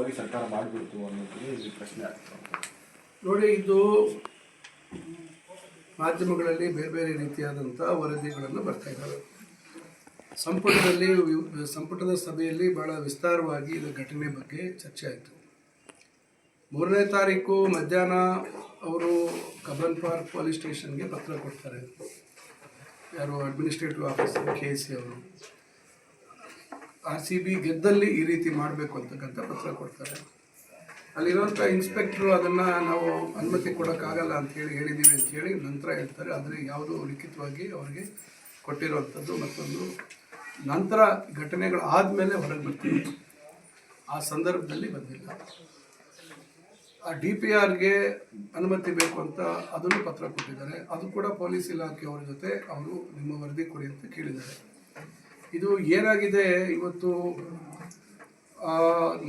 ಹೋಗಿ ಸರ್ಕಾರ ಮಾಡಿಬಿಡ್ತು ಅನ್ನೋದು ಇಲ್ಲಿ ಪ್ರಶ್ನೆ ಆಗ್ತದೆ ನೋಡಿ, ಇದು ಮಾಧ್ಯಮಗಳಲ್ಲಿ ಬೇರೆ ಬೇರೆ ರೀತಿಯಾದಂಥ ವರದಿಗಳನ್ನು ಬರ್ತಾ ಇದ್ದಾವೆ. ಸಂಪುಟದಲ್ಲಿ ಸಂಪುಟದ ಸಭೆಯಲ್ಲಿ ಬಹಳ ವಿಸ್ತಾರವಾಗಿ ಇದು ಘಟನೆ ಬಗ್ಗೆ ಚರ್ಚೆ ಆಯಿತು. ಮೂರನೇ ತಾರೀಕು ಮಧ್ಯಾಹ್ನ ಅವರು ಕಬನ್ ಪಾರ್ಕ್ ಪೊಲೀಸ್ ಸ್ಟೇಷನ್ಗೆ ಪತ್ರ ಕೊಡ್ತಾರೆ. ಯಾರು, ಅಡ್ಮಿನಿಸ್ಟ್ರೇಟಿವ್ ಆಫೀಸರ್ ಕೆ ಸಿ ಅವರು. ಆರ್ ಸಿ ಬಿ ಗೆದ್ದಲ್ಲಿ ಈ ರೀತಿ ಮಾಡಬೇಕು ಅಂತಕ್ಕಂಥ ಪತ್ರ ಕೊಡ್ತಾರೆ. ಅಲ್ಲಿರುವಂಥ ಇನ್ಸ್ಪೆಕ್ಟ್ರು ಅದನ್ನು ನಾವು ಅನುಮತಿ ಕೊಡೋಕ್ಕಾಗಲ್ಲ ಅಂತೇಳಿ ಹೇಳಿದ್ದೀವಿ ಅಂತೇಳಿ ನಂತರ ಹೇಳ್ತಾರೆ. ಆದರೆ ಯಾವುದೂ ಲಿಖಿತವಾಗಿ ಅವರಿಗೆ ಕೊಟ್ಟಿರುವಂಥದ್ದು ಮತ್ತೊಂದು ನಂತರ ಘಟನೆಗಳು ಆದಮೇಲೆ ಹೊರಗೆ ಬರ್ತೀವಿ. ಆ ಸಂದರ್ಭದಲ್ಲಿ ಬಂದಿಲ್ಲ. ಆ ಡಿ ಪಿ ಆರ್ಗೆ ಅನುಮತಿ ಬೇಕು ಅಂತ ಅದನ್ನು ಪತ್ರ ಕೊಟ್ಟಿದ್ದಾರೆ. ಅದು ಕೂಡ ಪೊಲೀಸ್ ಇಲಾಖೆಯವರ ಜೊತೆ ಅವರು ನಿಮ್ಮ ವರದಿ ಕೊಡಿ ಅಂತ ಕೇಳಿದ್ದಾರೆ. ಇದು ಏನಾಗಿದೆ ಇವತ್ತು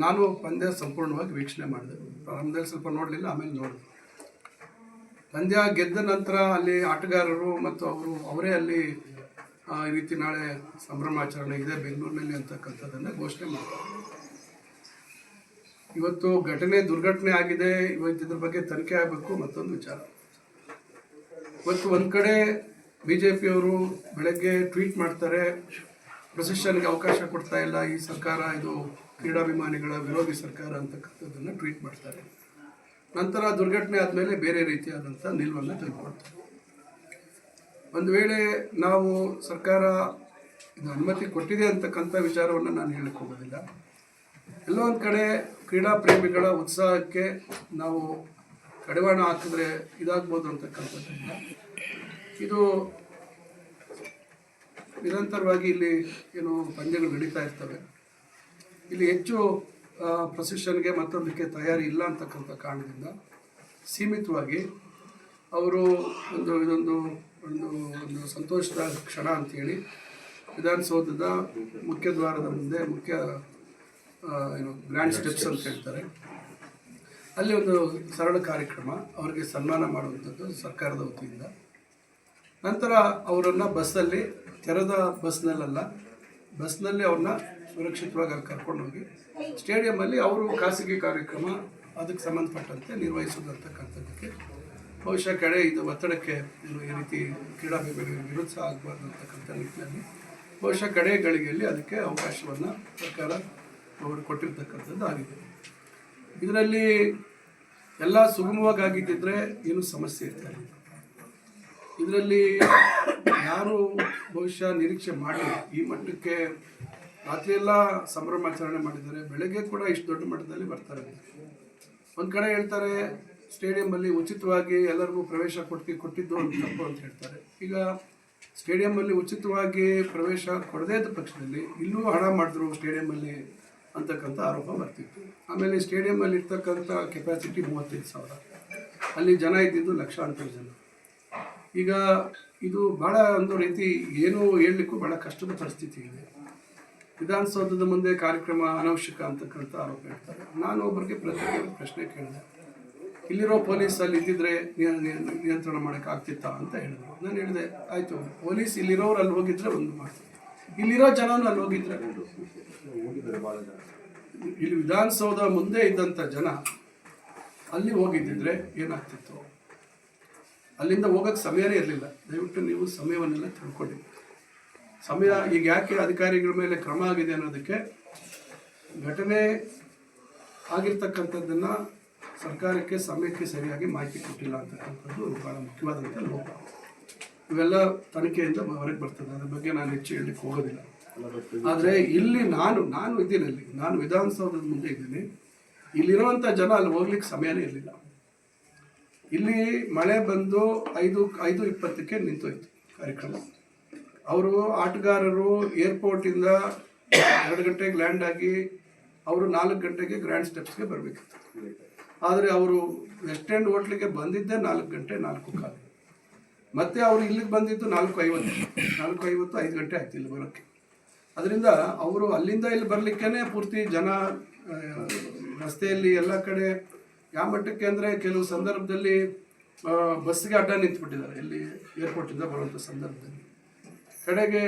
ನಾನು ಪಂದ್ಯ ಸಂಪೂರ್ಣವಾಗಿ ವೀಕ್ಷಣೆ ಮಾಡಿದೆ. ಪ್ರಾರಂಭದಲ್ಲಿ ಸ್ವಲ್ಪ ನೋಡಲಿಲ್ಲ, ಆಮೇಲೆ ನೋಡಿದೆ. ಪಂದ್ಯ ಗೆದ್ದ ನಂತರ ಅಲ್ಲಿ ಆಟಗಾರರು ಮತ್ತು ಅವರು, ಅವರೇ ಅಲ್ಲಿ ಈ ರೀತಿ ನಾಳೆ ಸಂಭ್ರಮಾಚರಣೆ ಇದೆ ಬೆಂಗಳೂರಿನಲ್ಲಿ ಅಂತಕ್ಕಂಥದ್ದನ್ನು ಘೋಷಣೆ ಮಾಡ್ತಾರೆ. ಇವತ್ತು ಘಟನೆ ದುರ್ಘಟನೆ ಆಗಿದೆ, ಇವತ್ತು ಇದ್ರ ಬಗ್ಗೆ ತನಿಖೆ ಆಗಬೇಕು, ಮತ್ತೊಂದು ವಿಚಾರ. ಇವತ್ತು ಒಂದು ಕಡೆ ಬಿ ಜೆ ಪಿಯವರು ಬೆಳಗ್ಗೆ ಟ್ವೀಟ್ ಮಾಡ್ತಾರೆ ಪ್ರೊಸೆಷನ್ಗೆ ಅವಕಾಶ ಕೊಡ್ತಾ ಇಲ್ಲ. ಈ ಸರ್ಕಾರ ಇದು ಕ್ರೀಡಾಭಿಮಾನಿಗಳ ವಿರೋಧಿ ಸರ್ಕಾರ ಅಂತಕ್ಕಂಥದ್ದನ್ನು ಟ್ವೀಟ್ ಮಾಡ್ತಾರೆ. ನಂತರ ದುರ್ಘಟನೆ ಆದಮೇಲೆ ಬೇರೆ ರೀತಿಯಾದಂಥ ನಿಲುವನ್ನು ತೆಗೆದುಕೊಳ್ತಾರೆ. ಒಂದು ವೇಳೆ ನಾವು ಸರ್ಕಾರ ಇದು ಅನುಮತಿ ಕೊಟ್ಟಿದೆ ಅಂತಕ್ಕಂಥ ವಿಚಾರವನ್ನು ನಾನು ಹೇಳಕ್ಕೆ ಹೋಗೋದಿಲ್ಲ. ಎಲ್ಲೋ ಒಂದು ಕಡೆ ಕ್ರೀಡಾ ಪ್ರೇಮಿಗಳ ಉತ್ಸಾಹಕ್ಕೆ ನಾವು ಕಡಿವಾಣ ಹಾಕಿದ್ರೆ ಇದಾಗ್ಬೋದು ಅಂತಕ್ಕಂಥದ್ದನ್ನ. ಇದು ನಿರಂತರವಾಗಿ ಇಲ್ಲಿ ಏನು ಪಂದ್ಯಗಳು ನಡೀತಾ ಇರ್ತವೆ. ಇಲ್ಲಿ ಹೆಚ್ಚು ಪ್ರೊಸೆಷನ್ಗೆ ಮತ್ತೊಂದಕ್ಕೆ ತಯಾರಿ ಇಲ್ಲ ಅಂತಕ್ಕಂಥ ಕಾರಣದಿಂದ ಸೀಮಿತವಾಗಿ ಅವರು ಒಂದು, ಇದೊಂದು, ಒಂದು ಒಂದು ಸಂತೋಷದ ಕ್ಷಣ ಅಂತೇಳಿ ವಿಧಾನಸೌಧದ ಮುಖ್ಯ ದ್ವಾರದ ಮುಂದೆ ಮುಖ್ಯ ಏನು ಗ್ರ್ಯಾಂಡ್ ಸ್ಟೆಪ್ಸ್ ಅಂತ ಹೇಳ್ತಾರೆ. ಅಲ್ಲಿ ಒಂದು ಸರಳ ಕಾರ್ಯಕ್ರಮ, ಅವರಿಗೆ ಸನ್ಮಾನ ಮಾಡುವಂಥದ್ದು ಸರ್ಕಾರದ ವತಿಯಿಂದ. ನಂತರ ಅವರನ್ನು ಬಸ್ಸಲ್ಲಿ ತೆರೆದ ಬಸ್ನಲ್ಲೆಲ್ಲ, ಬಸ್ನಲ್ಲಿ ಅವ್ರನ್ನ ಸುರಕ್ಷಿತವಾಗಿ ಅಲ್ಲಿ ಕರ್ಕೊಂಡೋಗಿ ಸ್ಟೇಡಿಯಮಲ್ಲಿ ಅವರು ಖಾಸಗಿ ಕಾರ್ಯಕ್ರಮ ಅದಕ್ಕೆ ಸಂಬಂಧಪಟ್ಟಂತೆ ನಿರ್ವಹಿಸೋದಂತಕ್ಕಂಥದ್ದಕ್ಕೆ ಬಹುಶಃ ಕಡೆ ಇದು ಒತ್ತಡಕ್ಕೆ ಈ ರೀತಿ ಕ್ರೀಡಾಭಿಮಾನಿಗಳಿಗೆ ವಿರುದ್ಧ ಆಗಬಾರ್ದು ಅಂತಕ್ಕಂಥ ನಿಟ್ಟಿನಲ್ಲಿ ಬಹುಶಃ ಕಡೆ ಗಳಿಗೆಯಲ್ಲಿ ಅದಕ್ಕೆ ಅವಕಾಶವನ್ನು ಸರ್ಕಾರ ಅವರು ಕೊಟ್ಟಿರ್ತಕ್ಕಂಥದ್ದು ಆಗಿದೆ. ಇದರಲ್ಲಿ ಎಲ್ಲ ಸುಗಮವಾಗಿ ಆಗಿದ್ದಿದ್ರೆ ಏನು ಸಮಸ್ಯೆ ಇರ್ತಾ ಇಲ್ಲ ಇದರಲ್ಲಿ ಯಾರು ಬಹುಶಃ ನಿರೀಕ್ಷೆ ಮಾಡಿ ಈ ಮಟ್ಟಕ್ಕೆ ರಾತ್ರಿಯೆಲ್ಲ ಸಂಭ್ರಮಾಚರಣೆ ಮಾಡಿದ್ದಾರೆ. ಬೆಳಗ್ಗೆ ಕೂಡ ಇಷ್ಟು ದೊಡ್ಡ ಮಟ್ಟದಲ್ಲಿ ಬರ್ತಾರೆ. ಒಂದು ಕಡೆ ಹೇಳ್ತಾರೆ ಸ್ಟೇಡಿಯಂಲ್ಲಿ ಉಚಿತವಾಗಿ ಎಲ್ಲರಿಗೂ ಪ್ರವೇಶ ಕೊಟ್ಟು ಕೊಟ್ಟಿದ್ದು ಒಂದು ತಪ್ಪು ಅಂತ ಹೇಳ್ತಾರೆ. ಈಗ ಸ್ಟೇಡಿಯಂಲ್ಲಿ ಉಚಿತವಾಗಿ ಪ್ರವೇಶ ಕೊಡದೇ ಇದ್ದ ಪಕ್ಷದಲ್ಲಿ ಇಲ್ಲೂ ಹಣ ಮಾಡಿದ್ರು ಸ್ಟೇಡಿಯಮಲ್ಲಿ ಅಂತಕ್ಕಂಥ ಆರೋಪ ಬರ್ತಿತ್ತು. ಆಮೇಲೆ ಸ್ಟೇಡಿಯಂಲ್ಲಿ ಇರ್ತಕ್ಕಂಥ ಕೆಪಾಸಿಟಿ ಮೂವತ್ತೈದು ಸಾವಿರ. ಅಲ್ಲಿ ಜನ ಇದ್ದಿದ್ದು ಲಕ್ಷಾಂತರ ಜನ. ಈಗ ಇದು ಭಾಳ ಒಂದು ರೀತಿ ಏನು ಹೇಳಲಿಕ್ಕೂ ಭಾಳ ಕಷ್ಟದ ಪರಿಸ್ಥಿತಿ ಇದೆ. ವಿಧಾನಸೌಧದ ಮುಂದೆ ಕಾರ್ಯಕ್ರಮ ಅನವಶ್ಯಕ ಅಂತಕ್ಕಂಥ ಆರೋಪ ಹೇಳ್ತಾರೆ ನಾನು ಒಬ್ಬರಿಗೆ ಪ್ರತಿ ಪ್ರಶ್ನೆ ಕೇಳಿದೆ. ಇಲ್ಲಿರೋ ಪೊಲೀಸ್ ಅಲ್ಲಿ ಇದ್ದಿದ್ರೆ ನಿಯ- ನಿಯ- ನಿಯಂತ್ರಣ ಮಾಡೋಕೆ ಆಗ್ತಿತ್ತ ಅಂತ ಹೇಳಿದ್ರು. ನಾನು ಹೇಳಿದೆ, ಆಯಿತು, ಪೊಲೀಸ್ ಇಲ್ಲಿರೋರು ಅಲ್ಲಿ ಹೋಗಿದ್ರೆ ಒಂದು ಮಾತು. ಇಲ್ಲಿರೋ ಜನನು ಅಲ್ಲಿ ಹೋಗಿದ್ರೆ. ಇಲ್ಲಿ ವಿಧಾನಸೌಧ ಮುಂದೆ ಇದ್ದಂಥ ಜನ ಅಲ್ಲಿ ಹೋಗಿದ್ದಿದ್ರೆ ಏನಾಗ್ತಿತ್ತು? ಅಲ್ಲಿಂದ ಹೋಗೋಕ್ಕೆ ಸಮಯನೇ ಇರಲಿಲ್ಲ. ದಯವಿಟ್ಟು ನೀವು ಸಮಯವನ್ನೆಲ್ಲ ತಿಳ್ಕೊಳ್ಳಿ. ಸಮಯ ಈಗ ಯಾಕೆ ಅಧಿಕಾರಿಗಳ ಮೇಲೆ ಕ್ರಮ ಆಗಿದೆ ಅನ್ನೋದಕ್ಕೆ ಘಟನೆ ಆಗಿರ್ತಕ್ಕಂಥದ್ದನ್ನು ಸರ್ಕಾರಕ್ಕೆ ಸಮಯಕ್ಕೆ ಸರಿಯಾಗಿ ಮಾಹಿತಿ ಕೊಟ್ಟಿಲ್ಲ ಅಂತಕ್ಕಂಥದ್ದು ಭಾಳ ಮುಖ್ಯವಾದಂಥ ಲೋಪ. ಇವೆಲ್ಲ ತನಿಖೆಯಿಂದ ಹೊರಗೆ ಬರ್ತದೆ. ಅದ್ರ ಬಗ್ಗೆ ನಾನು ಹೆಚ್ಚು ಹೇಳಲಿಕ್ಕೆ ಹೋಗೋದಿಲ್ಲ. ಆದರೆ ಇಲ್ಲಿ ನಾನು ನಾನು ಇದ್ದೀನಿ ಅಲ್ಲಿ. ನಾನು ವಿಧಾನಸೌಧದ ಮುಂದೆ ಇದ್ದೀನಿ. ಇಲ್ಲಿರುವಂಥ ಜನ ಅಲ್ಲಿ ಹೋಗ್ಲಿಕ್ಕೆ ಸಮಯನೇ ಇರಲಿಲ್ಲ. ಇಲ್ಲಿ ಮಳೆ ಬಂದು ಐದು ಐದು ಇಪ್ಪತ್ತಕ್ಕೆ ನಿಂತೋಯ್ತು ಕಾರ್ಯಕ್ರಮ. ಅವರು ಆಟಗಾರರು ಏರ್ಪೋರ್ಟಿಂದ ಎರಡು ಗಂಟೆಗೆ ಲ್ಯಾಂಡ್ ಆಗಿ ಅವರು ನಾಲ್ಕು ಗಂಟೆಗೆ ಗ್ರ್ಯಾಂಡ್ ಸ್ಟೆಪ್ಸ್ಗೆ ಬರಬೇಕಿತ್ತು. ಆದರೆ ಅವರು ವೆಸ್ಟ್ ಎಂಡ್ ಹೋಟ್ಲಿಗೆ ಬಂದಿದ್ದೇ ನಾಲ್ಕು ಗಂಟೆ, ನಾಲ್ಕು ಕಾಲು. ಮತ್ತೆ ಅವರು ಇಲ್ಲಿಗೆ ಬಂದಿದ್ದು ನಾಲ್ಕು ಐವತ್ತು ನಾಲ್ಕು ಐವತ್ತು, ಐದು ಗಂಟೆ ಆಯ್ತು ಇಲ್ಲಿ ಬರೋಕ್ಕೆ. ಅದರಿಂದ ಅವರು ಅಲ್ಲಿಂದ ಇಲ್ಲಿ ಬರಲಿಕ್ಕೇ ಪೂರ್ತಿ ಜನ ರಸ್ತೆಯಲ್ಲಿ ಎಲ್ಲ ಕಡೆ ಯಾವ ಮಟ್ಟಕ್ಕೆ ಅಂದರೆ ಕೆಲವು ಸಂದರ್ಭದಲ್ಲಿ ಬಸ್ಗೆ ಅಡ್ಡ ನಿಂತುಬಿಟ್ಟಿದ್ದಾರೆ. ಇಲ್ಲಿ ಏರ್ಪೋರ್ಟಿಂದ ಬರುವಂಥ ಸಂದರ್ಭದಲ್ಲಿ. ಕಡೆಗೆ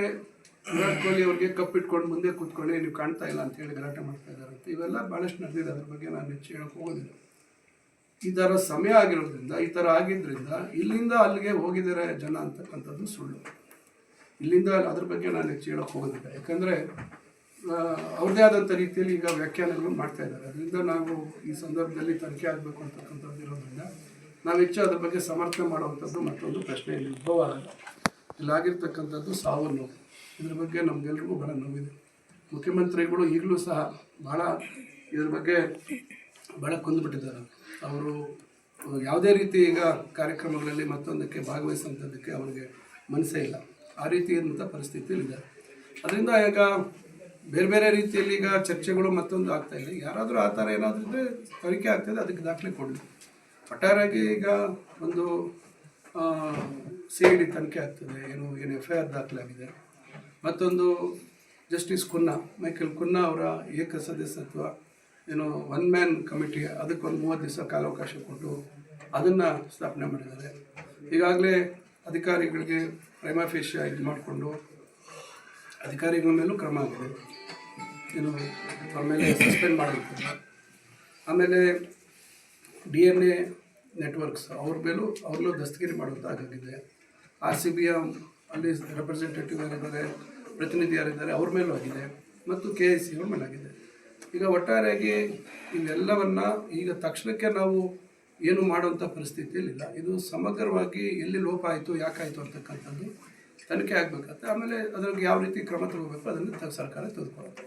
ವಿರಾಟ್ ಕೊಹ್ಲಿ ಅವ್ರಿಗೆ ಕಪ್ ಇಟ್ಕೊಂಡು ಮುಂದೆ ಕೂತ್ಕೊಳ್ಳಿ, ನೀವು ಕಾಣ್ತಾ ಇಲ್ಲ ಅಂತ ಹೇಳಿ ಗಲಾಟೆ ಮಾಡ್ತಾ ಇದ್ದಾರೆ ಅಂತ. ಇವೆಲ್ಲ ಭಾಳಷ್ಟು ನಡೆದಿದೆ. ಅದ್ರ ಬಗ್ಗೆ ನಾನು ಹೆಚ್ಚು ಹೇಳಕ್ಕೆ ಹೋಗೋದಿಲ್ಲ. ಈ ಥರ ಸಮಯ ಆಗಿರೋದ್ರಿಂದ, ಈ ಥರ ಆಗಿದ್ದರಿಂದ ಇಲ್ಲಿಂದ ಅಲ್ಲಿಗೆ ಹೋಗಿದ್ದಾರೆ ಜನ ಅಂತಕ್ಕಂಥದ್ದು ಸುಳ್ಳು. ಇಲ್ಲಿಂದ ಅದ್ರ ಬಗ್ಗೆ ನಾನು ಹೆಚ್ಚು ಹೇಳಕ್ಕೆ ಹೋಗೋದಿಲ್ಲ. ಯಾಕಂದರೆ ಅವ್ರದ್ದೇ ಆದಂಥ ರೀತಿಯಲ್ಲಿ ಈಗ ವ್ಯಾಖ್ಯಾನಗಳು ಮಾಡ್ತಾ ಇದ್ದಾರೆ. ಅದರಿಂದ ನಾವು ಈ ಸಂದರ್ಭದಲ್ಲಿ ತನಿಖೆ ಆಗಬೇಕು ಅಂತಕ್ಕಂಥದ್ದು ಇರೋದ್ರಿಂದ ನಾವು ಹೆಚ್ಚು ಅದ್ರ ಬಗ್ಗೆ ಸಮರ್ಥನೆ ಮಾಡುವಂಥದ್ದು ಮತ್ತೊಂದು ಪ್ರಶ್ನೆ ಇಲ್ಲಿ. ಉದ್ಭವ ಆಗಲ್ಲ ಇಲ್ಲಾಗಿರ್ತಕ್ಕಂಥದ್ದು ಸಾವು ನೋವು. ಇದ್ರ ಬಗ್ಗೆ ನಮಗೆಲ್ರಿಗೂ ಬಹಳ ನೋವಿದೆ. ಮುಖ್ಯಮಂತ್ರಿಗಳು ಈಗಲೂ ಸಹ ಭಾಳ ಇದ್ರ ಬಗ್ಗೆ ಭಾಳ ಕೊಂದುಬಿಟ್ಟಿದ್ದಾರೆ. ಅವರು ಯಾವುದೇ ರೀತಿ ಈಗ ಕಾರ್ಯಕ್ರಮಗಳಲ್ಲಿ ಮತ್ತೊಂದಕ್ಕೆ ಭಾಗವಹಿಸುವಂಥದ್ದಕ್ಕೆ ಅವರಿಗೆ ಮನಸ್ಸೇ ಇಲ್ಲ. ಆ ರೀತಿಯಾದಂಥ ಪರಿಸ್ಥಿತಿಯಲ್ಲಿದ್ದಾರೆ. ಅದರಿಂದ ಈಗ ಬೇರೆ ಬೇರೆ ರೀತಿಯಲ್ಲಿ ಈಗ ಚರ್ಚೆಗಳು ಮತ್ತೊಂದು ಆಗ್ತಾ ಇದೆ. ಯಾರಾದರೂ ಆ ಥರ ಏನಾದರೂ ಇದ್ದರೆ ತನಿಖೆ ಆಗ್ತದೆ, ಅದಕ್ಕೆ ದಾಖಲೆ ಕೊಡಿ ಒಟ್ಟಾರೆಯಾಗಿ ಈಗ ಒಂದು ಸಿ ಇ ಡಿ ತನಿಖೆ ಆಗ್ತದೆ, ಏನು ಏನು ಎಫ್ ಐ ಆರ್ ದಾಖಲಾಗಿದೆ. ಮತ್ತೊಂದು ಜಸ್ಟಿಸ್ ಕುನ್ನಾ ಮೈಕೆಲ್ ಕುನ್ನಾ ಅವರ ಏಕ ಸದಸ್ಯತ್ವ, ಏನು ಒನ್ ಮ್ಯಾನ್ ಕಮಿಟಿ ಅದಕ್ಕೊಂದು ಮೂವತ್ತು ದಿವಸ ಕಾಲಾವಕಾಶ ಕೊಟ್ಟು ಅದನ್ನು ಸ್ಥಾಪನೆ ಮಾಡಿದ್ದಾರೆ. ಈಗಾಗಲೇ ಅಧಿಕಾರಿಗಳಿಗೆ ಪ್ರೈಮಾಫೇಶಿಯ ಇದು ಮಾಡಿಕೊಂಡು ಅಧಿಕಾರಿಗಳ ಮೇಲೂ ಕ್ರಮ ಆಗಿದೆ. ಏನು ಅವ್ರ ಮೇಲೆ ಸಸ್ಪೆಂಡ್ ಮಾಡಬೇಕು ಆಮೇಲೆ ಡಿ ಎನ್ ಎ ನೆಟ್ವರ್ಕ್ಸ್ ಅವ್ರ ಮೇಲೂ ಅವ್ರಲ್ಲೂ ದಸ್ತಗಿರಿ ಮಾಡುವಂತಾಗಿದೆ ಆರ್ ಸಿ ಬಿಯ ಅಲ್ಲಿ ರೆಪ್ರೆಸೆಂಟೇಟಿವ್ ಯಾರಿದ್ದಾರೆ, ಪ್ರತಿನಿಧಿ ಯಾರಿದ್ದಾರೆ, ಅವ್ರ ಮೇಲೂ ಆಗಿದೆ ಮತ್ತು ಕೆ ಎಸ್ ಸಿ ಅವ್ರ ಮೇಲಾಗಿದೆ ಈಗ ಒಟ್ಟಾರೆಯಾಗಿ ಇವೆಲ್ಲವನ್ನು ಈಗ ತಕ್ಷಣಕ್ಕೆ ನಾವು ಏನು ಮಾಡುವಂಥ ಪರಿಸ್ಥಿತಿಯಲ್ಲಿಲ್ಲ. ಇದು ಸಮಗ್ರವಾಗಿ ಎಲ್ಲಿ ಲೋಪ ಆಯಿತು ಯಾಕಾಯಿತು ಅಂತಕ್ಕಂಥದ್ದು ತನಿಖೆ ಆಗಬೇಕಾಗುತ್ತೆ. ಆಮೇಲೆ ಅದ್ರಿಗೆ ಯಾವ ರೀತಿ ಕ್ರಮ ತಗೋಬೇಕು ಅದನ್ನು ಸರ್ಕಾರ ತೆಗೆದುಕೊಳ್ಳುತ್ತೆ.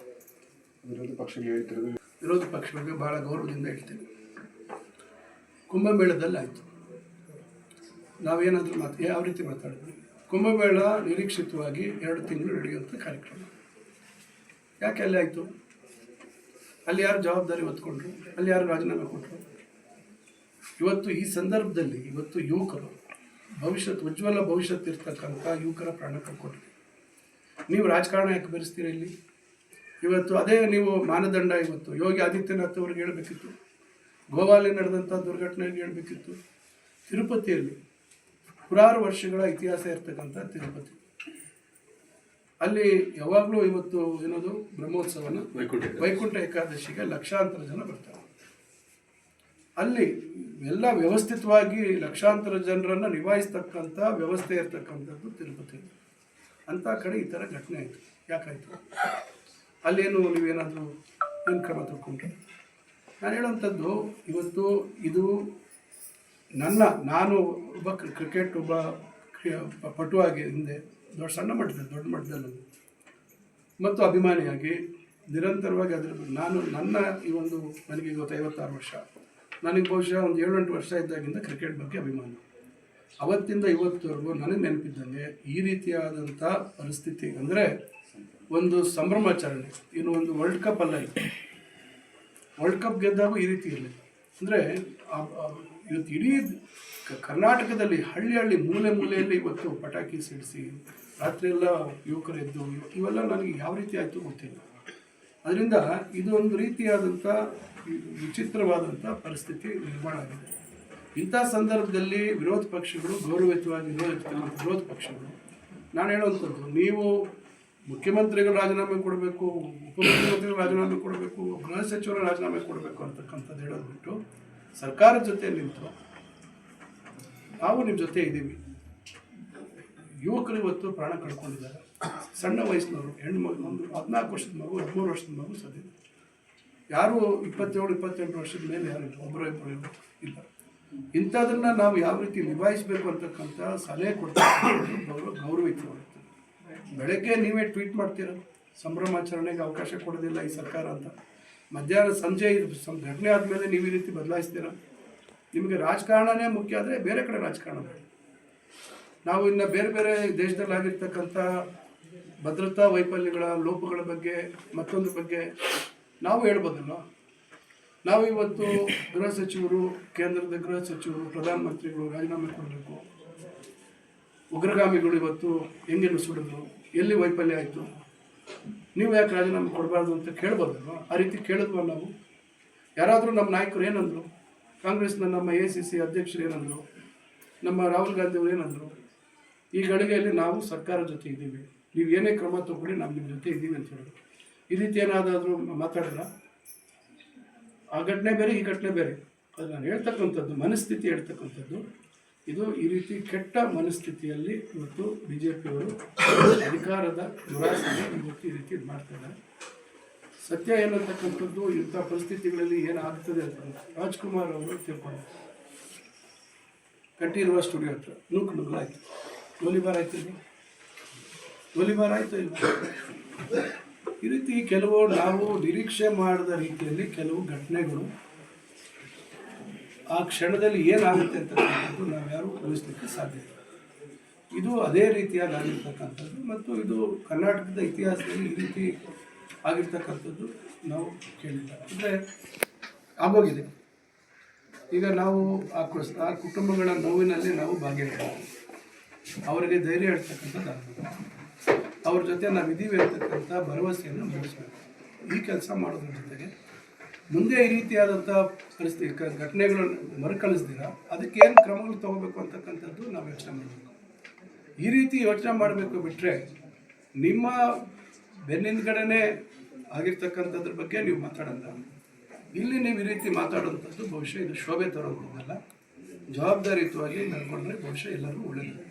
ವಿರೋಧ ಪಕ್ಷಗಳು ಹೇಳ್ತಿರೋದು. ವಿರೋಧ ಪಕ್ಷಗಳಿಗೆ ಬಹಳ ಗೌರವದಿಂದ ಹೇಳ್ತೀನಿ. ಕುಂಭಮೇಳದಲ್ಲಿ ಆಯಿತು. ನಾವೇನಾದರೂ ಮಾತು ಯಾವ ರೀತಿ ಮಾತಾಡಿದ್ವಿ? ಕುಂಭಮೇಳ ನಿರೀಕ್ಷಿತವಾಗಿ ಎರಡು ತಿಂಗಳು ನಡೆಯುವಂಥ ಕಾರ್ಯಕ್ರಮ. ಯಾಕೆ ಅಲ್ಲಿ ಆಯಿತು? ಅಲ್ಲಿ ಯಾರು ಜವಾಬ್ದಾರಿ ಹೊತ್ಕೊಂಡ್ರು? ಅಲ್ಲಿ ಯಾರು ರಾಜೀನಾಮೆ ಕೊಟ್ಟರು ಇವತ್ತು ಈ ಸಂದರ್ಭದಲ್ಲಿ ಇವತ್ತು ಯುವಕರು ಭವಿಷ್ಯತ್ ಉಜ್ವಲ ಭವಿಷ್ಯತ್ ಇರ್ತಕ್ಕಂಥ ಯುವಕರ ಪ್ರಾಣ ಕಳ್ಕೊಟ್ರಿ ನೀವು ರಾಜಕಾರಣ ಯಾಕೆ ಬೆರೆಸ್ತೀರಿ ಇಲ್ಲಿ? ಇವತ್ತು ಅದೇ ನೀವು ಮಾನದಂಡ ಇವತ್ತು. ಯೋಗಿ ಆದಿತ್ಯನಾಥ್ ಅವ್ರಿಗೆ ಹೇಳಬೇಕಿತ್ತು. ಗೋವಾಲಿ ನಡೆದಂಥ ದುರ್ಘಟನೆಯಲ್ಲಿ ಹೇಳಬೇಕಿತ್ತು. ತಿರುಪತಿಯಲ್ಲಿ ನೂರಾರು ವರ್ಷಗಳ ಇತಿಹಾಸ ಇರ್ತಕ್ಕಂಥ ತಿರುಪತಿ. ಅಲ್ಲಿ ಯಾವಾಗಲೂ ಇವತ್ತು ಏನದು ಬ್ರಹ್ಮೋತ್ಸವನ ವೈಕುಂಠ ಏಕಾದಶಿಗೆ ಲಕ್ಷಾಂತರ ಜನ ಬರ್ತಾರೆ. ಅಲ್ಲಿ ಎಲ್ಲ ವ್ಯವಸ್ಥಿತವಾಗಿ ಲಕ್ಷಾಂತರ ಜನರನ್ನು ನಿಭಾಯಿಸ್ತಕ್ಕಂಥ ವ್ಯವಸ್ಥೆ ಇರ್ತಕ್ಕಂಥದ್ದು ತಿರುಪತಿ ಅಂಥ ಕಡೆ ಈ ಥರ ಘಟನೆ ಆಯಿತು. ಯಾಕಾಯಿತು? ಅಲ್ಲೇನು ನೀವೇನಾದರೂ ಏನು ಕ್ರಮ ತಗೊಂಡ್ರೆ? ನಾನು ಹೇಳುವಂಥದ್ದು, ಇವತ್ತು ಇದು ನನ್ನ, ನಾನು ಒಬ್ಬ ಕ್ರಿ- ಕ್ರಿಕೆಟ್ ಒಬ್ಬ ಪಟುವಾಗಿ ಹಿಂದೆ, ದೊಡ್ಡ ಸಣ್ಣ ಮಟ್ಟದಲ್ಲಿ, ದೊಡ್ಡ ಮಟ್ಟದಲ್ಲಿ. ಮತ್ತು ಅಭಿಮಾನಿಯಾಗಿ, ನಿರಂತರವಾಗಿ ಅದರ ನಾನು ನನ್ನ ಈ ಒಂದು ನನಗೆ ಇವತ್ತು ಐವತ್ತಾರು ವರ್ಷ. ನನಗೆ ಬಹುಶಃ ಒಂದು ಏಳೆಂಟು ವರ್ಷ ಇದ್ದಾಗಿಂದ ಕ್ರಿಕೆಟ್ ಬಗ್ಗೆ ಅಭಿಮಾನ. ಅವತ್ತಿಂದ ಇವತ್ತುವರೆಗೂ ನನಗೆ ನೆನಪಿದ್ದಂಗೆ ಈ ರೀತಿಯಾದಂಥ ಪರಿಸ್ಥಿತಿ ಅಂದರೆ ಒಂದು ಸಂಭ್ರಮಾಚರಣೆ, ಇನ್ನು ಒಂದು ವರ್ಲ್ಡ್ ಕಪ್ ಅಲ್ಲ ಇದು. ವರ್ಲ್ಡ್ ಕಪ್ ಗೆದ್ದಾಗ ಈ ರೀತಿ ಇರಲಿ. ಅಂದರೆ ಇವತ್ತು ಇಡೀ ಕರ್ನಾಟಕದಲ್ಲಿ ಹಳ್ಳಿ ಹಳ್ಳಿ ಮೂಲೆ ಮೂಲೆಯಲ್ಲಿ ಇವತ್ತು ಪಟಾಕಿ ಸಿಡಿಸಿ, ರಾತ್ರಿ ಎಲ್ಲ ಯುವಕರು ಎದ್ದು, ಇವೆಲ್ಲ ನನಗೆ ಯಾವ ರೀತಿ ಆಯಿತು ಗೊತ್ತಿಲ್ಲ. ಅದರಿಂದ ಇದು ಒಂದು ರೀತಿಯಾದಂಥ ವಿಚಿತ್ರವಾದಂಥ ಪರಿಸ್ಥಿತಿ ನಿರ್ಮಾಣ ಆಗಿದೆ. ಇಂಥ ಸಂದರ್ಭದಲ್ಲಿ ವಿರೋಧ ಪಕ್ಷಗಳು ಗೌರವಯುತವಾಗಿ ವಿರೋಧ ವಿರೋಧ ಪಕ್ಷಗಳು, ನಾನು ಹೇಳುವಂಥದ್ದು, ನೀವು ಮುಖ್ಯಮಂತ್ರಿಗಳು ರಾಜೀನಾಮೆ ಕೊಡಬೇಕು, ಉಪಮುಖ್ಯಮಂತ್ರಿಗಳು ರಾಜೀನಾಮೆ ಕೊಡಬೇಕು, ಗೃಹ ಸಚಿವರು ರಾಜೀನಾಮೆ ಕೊಡಬೇಕು ಅಂತಕ್ಕಂಥದ್ದು ಹೇಳೋದು ಬಿಟ್ಟು ಸರ್ಕಾರದ ಜೊತೆ ನಿಂತು ನಾವು ನಿಮ್ಮ ಜೊತೆ ಇದ್ದೀವಿ. ಯುವಕರು ಇವತ್ತು ಪ್ರಾಣ ಕಳ್ಕೊಂಡಿದ್ದಾರೆ. ಸಣ್ಣ ವಯಸ್ಸಿನವರು, ಹೆಣ್ಣು ಮಗು, ಒಂದು ಹದಿನಾಲ್ಕು ವರ್ಷದ ಮಗು, ಹದಿಮೂರು ವರ್ಷದ ಮಗು ಸದ್ಯ ಯಾರು ಇಪ್ಪತ್ತೇಳು, ಇಪ್ಪತ್ತೆಂಟು ವರ್ಷದ ಮೇಲೆ ಯಾರು ಇಲ್ಲ, ಒಬ್ಬರು ಇಬ್ಬರು ಇಲ್ಲ. ಇಂಥದನ್ನು ನಾವು ಯಾವ ರೀತಿ ನಿಭಾಯಿಸಬೇಕು ಅಂತಕ್ಕಂಥ ಸಲಹೆ ಕೊಡ್ತಾರೆ ಗೌರವ ಬೆಳಗ್ಗೆ ನೀವೇ ಟ್ವೀಟ್ ಮಾಡ್ತೀರ? ಸಂಭ್ರಮಾಚರಣೆಗೆ ಅವಕಾಶ ಕೊಡೋದಿಲ್ಲ ಈ ಸರ್ಕಾರ ಅಂತ. ಮಧ್ಯಾಹ್ನ ಸಂಜೆ ಇದು ಘಟನೆ ಆದಮೇಲೆ ನೀವು ಈ ರೀತಿ ಬದಲಾಯಿಸ್ತೀರ? ನಿಮಗೆ ರಾಜಕಾರಣನೇ ಮುಖ್ಯ ಆದರೆ ಬೇರೆ ಕಡೆ ರಾಜಕಾರಣ ನಾವು ಇನ್ನು ಬೇರೆ ಬೇರೆ ದೇಶದಲ್ಲಿ ಆಗಿರ್ತಕ್ಕಂಥ ಭದ್ರತಾ ವೈಫಲ್ಯಗಳ ಲೋಪಗಳ ಬಗ್ಗೆ ಮತ್ತೊಂದು ಬಗ್ಗೆ ನಾವು ಹೇಳ್ಬೋದಲ್ಲ ನಾವು ಇವತ್ತು ಗೃಹ ಸಚಿವರು, ಕೇಂದ್ರದ ಗೃಹ ಸಚಿವರು, ಪ್ರಧಾನಮಂತ್ರಿಗಳು ರಾಜೀನಾಮೆ ಕೊಡಬೇಕು. ಉಗ್ರಗಾಮಿಗಳು ಇವತ್ತು ಹೆಂಗೆ ಸುಡಿದ್ರು ಎಲ್ಲಿ ವೈಫಲ್ಯ ಆಯಿತು? ನೀವು ಯಾಕೆ ರಾಜೀನಾಮೆ ಕೊಡಬಾರ್ದು ಅಂತ ಕೇಳ್ಬೋದಲ್ವ? ಆ ರೀತಿ ಕೇಳಿದ್ವ ನಾವು? ಯಾರಾದರೂ ನಮ್ಮ ನಾಯಕರು ಏನಂದರು? ಕಾಂಗ್ರೆಸ್ನ ನಮ್ಮ ಎ ಸಿ ಸಿ ಅಧ್ಯಕ್ಷರು ಏನಂದರು? ನಮ್ಮ ರಾಹುಲ್ ಗಾಂಧಿ ಅವರು ಏನಂದರು? ಈ ಗಳಿಗೆಯಲ್ಲಿ ನಾವು ಸರ್ಕಾರ ಜೊತೆ ಇದ್ದೀವಿ. ನೀವು ಏನೇ ಕ್ರಮ ತಗೊಳ್ಳಿ ನಾವು ನಿಮ್ಮ ಜೊತೆ ಇದ್ದೀವಿ ಅಂತ ಹೇಳಿದ್ರು ಈ ರೀತಿ ಏನಾದರೂ ಮಾತಾಡಿದ್ರ ಆ ಘಟನೆ ಬೇರೆ, ಈ ಘಟನೆ ಬೇರೆ. ಅದು ನಾನು ಹೇಳ್ತಕ್ಕಂಥದ್ದು, ಮನಸ್ಥಿತಿ ಹೇಳ್ತಕ್ಕಂಥದ್ದು. ಇದು ಈ ರೀತಿ ಕೆಟ್ಟ ಮನಸ್ಥಿತಿಯಲ್ಲಿ ಇವತ್ತು ಬಿ ಜೆ ಪಿಯವರು ಅಧಿಕಾರದ ದುರಾಸೆಗೆ ಇವತ್ತು ಈ ರೀತಿ ಇದು ಮಾಡ್ತಾರೆ ಸತ್ಯ ಏನಂತಕ್ಕಂಥದ್ದು ಇಂಥ ಪರಿಸ್ಥಿತಿಗಳಲ್ಲಿ ಏನಾಗ್ತದೆ ಅಂತ ರಾಜ್ಕುಮಾರ್ ಅವರು ತಿಳ್ಕೊಂಡು ಕಟ್ಟಿರುವ ಸ್ಟುಡಿಯೋ ಹತ್ರ. ನೂಕು ನುಗ್ಲಾಯ್ತು ಗೋಲಿಬಾರ್ ಆಯ್ತು ಗೋಲಿಬಾರ್ ಆಯ್ತು ಇಲ್ಲ? ಈ ರೀತಿ ಕೆಲವು ನಾವು ನಿರೀಕ್ಷೆ ಮಾಡಿದ ರೀತಿಯಲ್ಲಿ ಕೆಲವು ಘಟನೆಗಳು ಆ ಕ್ಷಣದಲ್ಲಿ ಏನಾಗುತ್ತೆ ಅಂತಕ್ಕಂಥದ್ದು ನಾವು ಯಾರು ಊಹಿಸ್ಲಿಕ್ಕೆ ಸಾಧ್ಯ ಇಲ್ಲ. ಇದು ಅದೇ ರೀತಿಯಾಗಿ ಆಗಿರ್ತಕ್ಕಂಥದ್ದು ಮತ್ತು ಇದು ಕರ್ನಾಟಕದ ಇತಿಹಾಸದಲ್ಲಿ ಈ ರೀತಿ ಆಗಿರ್ತಕ್ಕಂಥದ್ದು ನಾವು ಕೇಳಿಲ್ಲ. ಅಂದರೆ ಆಗೋಗಿದೆ. ಈಗ ನಾವು ಆ ಕು- ಆ ಕುಟುಂಬಗಳ ನೋವಿನಲ್ಲಿ ನಾವು ಭಾಗಿಯಾಗಿದ್ದೇವೆ. ಅವರಿಗೆ ಧೈರ್ಯ ಹೇಳ್ತಕ್ಕಂಥದ್ದು ಅವ್ರ ಜೊತೆ ನಾವು ಇದೀವಿ ಅಂತಕ್ಕಂಥ ಭರವಸೆಯನ್ನು ಮೂಡಿಸ್ಬೇಕು. ಈ ಕೆಲಸ ಮಾಡೋದ್ರ ಜೊತೆಗೆ ಮುಂದೆ ಈ ರೀತಿಯಾದಂಥ ಪರಿಸ್ಥಿತಿ ಘಟನೆಗಳನ್ನು ಮರುಕಳಿಸ್ದಿರ ಅದಕ್ಕೆ ಏನು ಕ್ರಮಗಳು ತಗೋಬೇಕು ಅಂತಕ್ಕಂಥದ್ದು ನಾವು ಯೋಚನೆ ಮಾಡಬೇಕು. ಈ ರೀತಿ ಯೋಚನೆ ಮಾಡಬೇಕು ಬಿಟ್ಟರೆ ನಿಮ್ಮ ಬೆನ್ನಿಂದ್ಗಡೆನೇ ಆಗಿರ್ತಕ್ಕಂಥದ್ರ ಬಗ್ಗೆ ನೀವು ಮಾತಾಡೋಲ್ಲ. ಇಲ್ಲಿ ನೀವು ಈ ರೀತಿ ಮಾತಾಡುವಂಥದ್ದು ಬಹುಶಃ ಇದು ಶೋಭೆ ತರೋದಲ್ಲ ಜವಾಬ್ದಾರಿಯುತವಾಗಿ ನಡ್ಕೊಂಡ್ರೆ ಬಹುಶಃ ಎಲ್ಲರೂ ಒಳ್ಳೆಯದು